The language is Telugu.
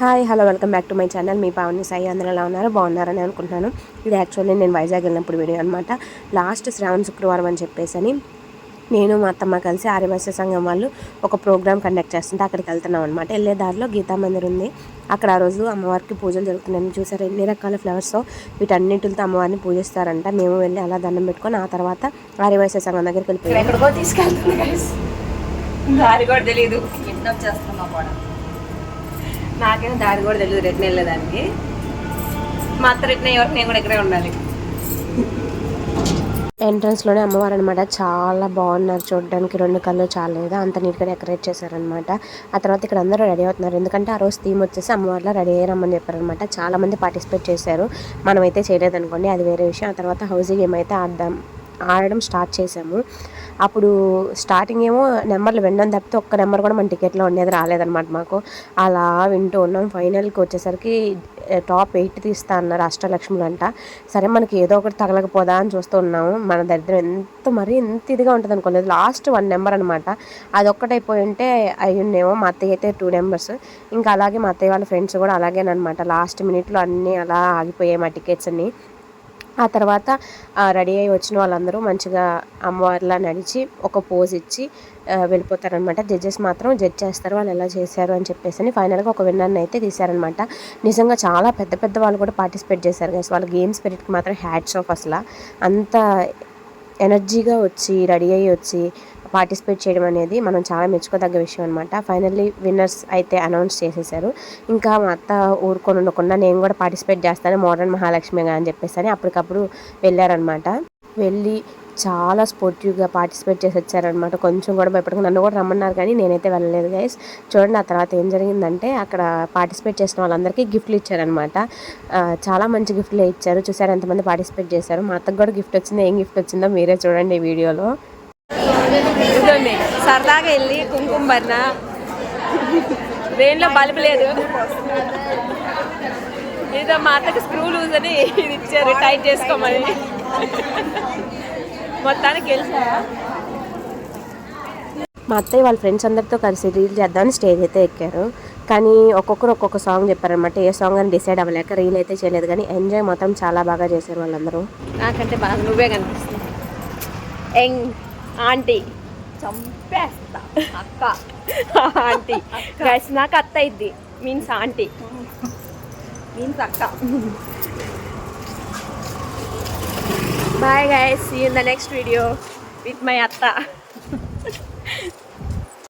Hi hello welcome back to my channel. మీ పావని సాయి అందరూ ఎలా ఉన్నారు? బాగున్నారని అనుకుంటున్నాను. ఇది యాక్చువల్లీ నేను వైజాగ్ వెళ్ళినప్పుడు వీడియో అనమాట లాస్ట్ శ్రావణ శుక్రవారం అని చెప్పేసి అని నేను మా అత్తమ్మ కలిసి ఆర్యవైశ్య సంఘం వాళ్ళు ఒక ప్రోగ్రామ్ కండక్ట్ చేస్తుంటే అక్కడికి వెళ్తున్నాం అనమాట వెళ్ళే దారిలో గీతా మందిర్ ఉంది. అక్కడ ఆ రోజు అమ్మవారికి పూజలు జరుగుతున్నాయి. చూసారు? ఎన్ని రకాల ఫ్లవర్స్తో వీటన్నిటితో అమ్మవారిని పూజిస్తారంట. మేము వెళ్ళి అలా దండం పెట్టుకొని ఆ తర్వాత ఆర్యవైశ్య సంఘం దగ్గరికి వెళ్ళిపోయాం. ఎక్కడికో తీసుకెళ్తుంది దారి కూడా తెలియదు చేస్తున్నాం కూడా నాకేమో దారి కూడా తెలియదు రిటర్న్ వెళ్ళేదానికి మా అత్త రిటర్న్ అయ్యేవరకు నేను కూడా ఇక్కడే ఉండాలి. ఎంట్రన్స్లోనే అమ్మవారు అనమాట చాలా బాగున్నారు చూడడానికి. రెండు కళ్ళు చాలా అంత నీట్గా డెకరేట్ చేశారనమాట. ఆ తర్వాత ఇక్కడ అందరూ రెడీ అవుతున్నారు. ఎందుకంటే ఆ రోజు థీమ్ వచ్చేసి అమ్మవారిలో రెడీ అయ్యారమ్మని చెప్పారనమాట. చాలామంది పార్టిసిపేట్ చేశారు. మనమైతే చేయలేదు అనుకోండి అది వేరే విషయం. ఆ తర్వాత హౌసింగ్ ఏమైతే ఆడదాం ఆడడం స్టార్ట్ చేసాము అప్పుడు స్టార్టింగ్ ఏమో నెంబర్లు వినడం తప్పితే ఒక్క నెంబర్ కూడా మన టికెట్లో ఉండేది రాలేదన్నమాట మాకు. అలా వింటూ ఉన్నాం. ఫైనల్కి వచ్చేసరికి టాప్ ఎయిట్ తీస్తా అన్నారు అష్టలక్ష్ములు అంట. సరే మనకి ఏదో ఒకటి తగలకపోదా అని చూస్తూ ఉన్నాము. మన దరిద్రం ఎంత మరీ ఎంత ఇదిగా ఉంటుంది అనుకోలేదు. లాస్ట్ వన్ నెంబర్ అనమాట అది ఒక్కటైపోయి ఉంటే అయ్యుండేమో మా అత్తయ్య అయితే టూ నెంబర్స్ ఇంకా అలాగే మా అత్తయ్య వాళ్ళ ఫ్రెండ్స్ కూడా అలాగేనమాట లాస్ట్ మినిట్లో అన్నీ అలా ఆగిపోయాయి మా టికెట్స్ అన్నీ. ఆ తర్వాత రెడీ అయ్యి వచ్చిన వాళ్ళందరూ మంచిగా అమ్మవారిలా నడిచి ఒక పోజ్ ఇచ్చి వెళ్ళిపోతారనమాట. జడ్జెస్ మాత్రం జడ్జ్ చేస్తారు వాళ్ళు ఎలా చేశారు అని చెప్పేసి అని ఫైనల్గా ఒక విన్నర్ని అయితే తీశారనమాట. నిజంగా చాలా పెద్ద పెద్ద వాళ్ళు కూడా పార్టిసిపేట్ చేశారు కదా వాళ్ళ గేమ్ స్పిరిట్కి మాత్రం హ్యాట్స్ ఆఫ్ అసలు. అంత ఎనర్జీగా వచ్చి రెడీ అయ్యి వచ్చి పార్టిసిపేట్ చేయడం అనేది మనం చాలా మెచ్చుకోదగ్గ విషయం అనమాట ఫైనల్లీ విన్నర్స్ అయితే అనౌన్స్ చేసేసారు. ఇంకా మా అత్త ఊరుకొని ఉండకుండా నేను కూడా పార్టిసిపేట్ చేస్తాను. మోడర్న్ మహాలక్ష్మిగా అని చెప్పేసి అని అప్పటికప్పుడు వెళ్ళారనమాట వెళ్ళి చాలా స్పోర్టివ్గా పార్టిసిపేట్ చేసి వచ్చారనమాట కొంచెం కూడా భయపడకుండా నన్ను కూడా రమ్మన్నారు కానీ నేనైతే వెళ్ళలేదు గైస్ చూడండి ఆ తర్వాత ఏం జరిగిందంటే అక్కడ పార్టిసిపేట్ చేసిన వాళ్ళందరికీ గిఫ్ట్లు ఇచ్చారనమాట చాలా మంచి గిఫ్ట్లు ఇచ్చారు. చూసారు ఎంతమంది పార్టిసిపేట్ చేశారు? మా అత్తకు కూడా గిఫ్ట్ వచ్చిందో. ఏం గిఫ్ట్ వచ్చిందో మీరే చూడండి ఈ వీడియోలో ఇదండి సరదాగా వెళ్ళి కుంకుమ భరణ వేణిలో బల్బు లేదు. ఏదో మా అత్తకి స్క్రూ లూజ్ అని ఇది ఇచ్చారు టైట్ చేసుకోమని. మొత్తానికి గెలిచా మా అత్తయ్య వాళ్ళ ఫ్రెండ్స్ అందరితో కలిసి రీల్ చేద్దామని స్టేజ్ అయితే ఎక్కారు. కానీ ఒక్కొక్కరు ఒక్కొక్క సాంగ్ చెప్పారనమాట ఏ సాంగ్ అని డిసైడ్ అవ్వలేక రీల్ అయితే చేయలేదు. కానీ ఎంజాయ్ మాత్రం చాలా బాగా చేశారు వాళ్ళందరూ. నాకంటే బాగా నువ్వే కనిపిస్తుంది ఎంగ్ ఆంటీ. చంపేస్తా. అక్క. ఆంటీ. గైస్ నాకు అత్త ఇద్ది మీన్స్ ఆంటీ. మీన్స్ అక్క. Bye guys see in the next video with my అత్త.